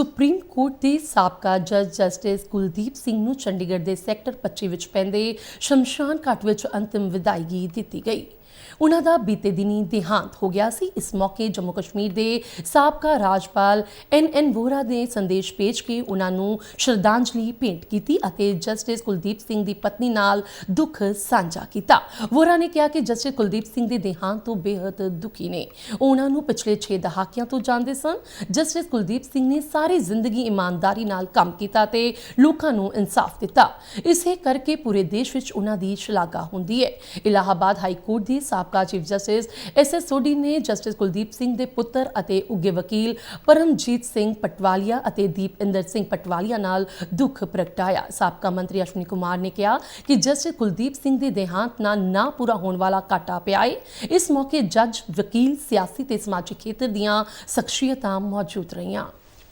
Supreme court ਦੇ ਸਾਬਕਾ ਜੱਜ ਜਸਟਿਸ ਕੁਲਦੀਪ ਸਿੰਘ ਨੂੰ ਚੰਡੀਗੜ੍ਹ ਦੇ ਸੈਕਟਰ 25 ਵਿੱਚ ਪੈਂਦੇ ਸ਼ਮਸ਼ਾਨ ਘਾਟ ਵਿੱਚ ਅੰਤਿਮ ਵਿਦਾਇਗੀ ਦਿੱਤੀ ਗਈ। ਉਹਨਾਂ ਦਾ ਬੀਤੇ ਦਿਨੀ ਦੇਹਾਂਤ ਹੋ ਗਿਆ ਸੀ। ਇਸ ਮੌਕੇ ਜੰਮੂ ਕਸ਼ਮੀਰ ਦੇ ਸਾਬਕਾ ਰਾਜਪਾਲ ਐਨ ਐਨ ਵੋਹਰਾ ਨੇ ਸੰਦੇਸ਼ ਭੇਜ ਕੇ ਉਹਨਾਂ ਨੂੰ ਸ਼ਰਧਾਂਜਲੀ ਭੇਂਟ ਕੀਤੀ ਅਤੇ ਜਸਟਿਸ ਕੁਲਦੀਪ ਸਿੰਘ ਦੀ ਪਤਨੀ ਨਾਲ ਦੁੱਖ ਸਾਂਝਾ ਕੀਤਾ। ਵੋਹਰਾ ਨੇ ਕਿਹਾ ਕਿ ਜਸਟਿਸ ਕੁਲਦੀਪ ਸਿੰਘ ਦੇ ਦੇਹਾਂਤ ਤੋਂ ਬੇहद ਦੁਖੀ ਨੇ। ਉਹ ਉਹਨਾਂ ਨੂੰ ਪਿਛਲੇ 6 ਦਹਾਕਿਆਂ ਤੋਂ ਜਾਣਦੇ ਸਨ। ਜਸਟਿਸ ਕੁਲਦੀਪ ਸਿੰਘ ਨੇ ਸਾਰੀ ਜ਼ਿੰਦਗੀ ਇਮਾਨਦਾਰੀ ਨਾਲ ਕੰਮ ਕੀਤਾ ਤੇ ਲੋਕਾਂ ਨੂੰ ਇਨਸਾਫ ਦਿੱਤਾ। ਇਸੇ ਕਰਕੇ ਪੂਰੇ ਦੇਸ਼ ਵਿੱਚ ਉਹਨਾਂ ਦੀ ਸ਼ਲਾਘਾ ਹੁੰਦੀ ਹੈ। ਇਲਾਹਾਬਾਦ ਹਾਈ ਕੋਰਟ ਦੀ ਸਾਬਕਾ chief justice S S Sodhi ਨੇ ਜਸਟਿਸ ਕੁਲਦੀਪ ਸਿੰਘ ਦੇ ਪੁੱਤਰ ਅਤੇ ਉੱਗੇ ਵਕੀਲ ਪਰਮਜੀਤ ਸਿੰਘ ਪਟਵਾਲੀਆ ਅਤੇ ਦੀਪਇੰਦਰ ਸਿੰਘ ਪਟਵਾਲੀਆ ਨਾਲ ਦੁੱਖ ਪ੍ਰਗਟਾਇਆ। ਸਾਬਕਾ ਮੰਤਰੀ ਅਸ਼ਵਨੀ ਕੁਮਾਰ ਨੇ ਕਿਹਾ ਕਿ ਜਸਟਿਸ ਕੁਲਦੀਪ ਸਿੰਘ ਦੇ ਦੇਹਾਂਤ ਨਾਲ ਨਾ ਪੂਰਾ ਹੋਣ ਵਾਲਾ ਘਾਟਾ ਪਿਆ ਏ। ਇਸ ਮੌਕੇ ਜੱਜ, ਵਕੀਲ, ਸਿਆਸੀ ਤੇ ਸਮਾਜਿਕ ਖੇਤਰ ਦੀਆਂ ਸ਼ਖਸੀਅਤਾਂ ਮੌਜੂਦ ਰਹੀਆਂ।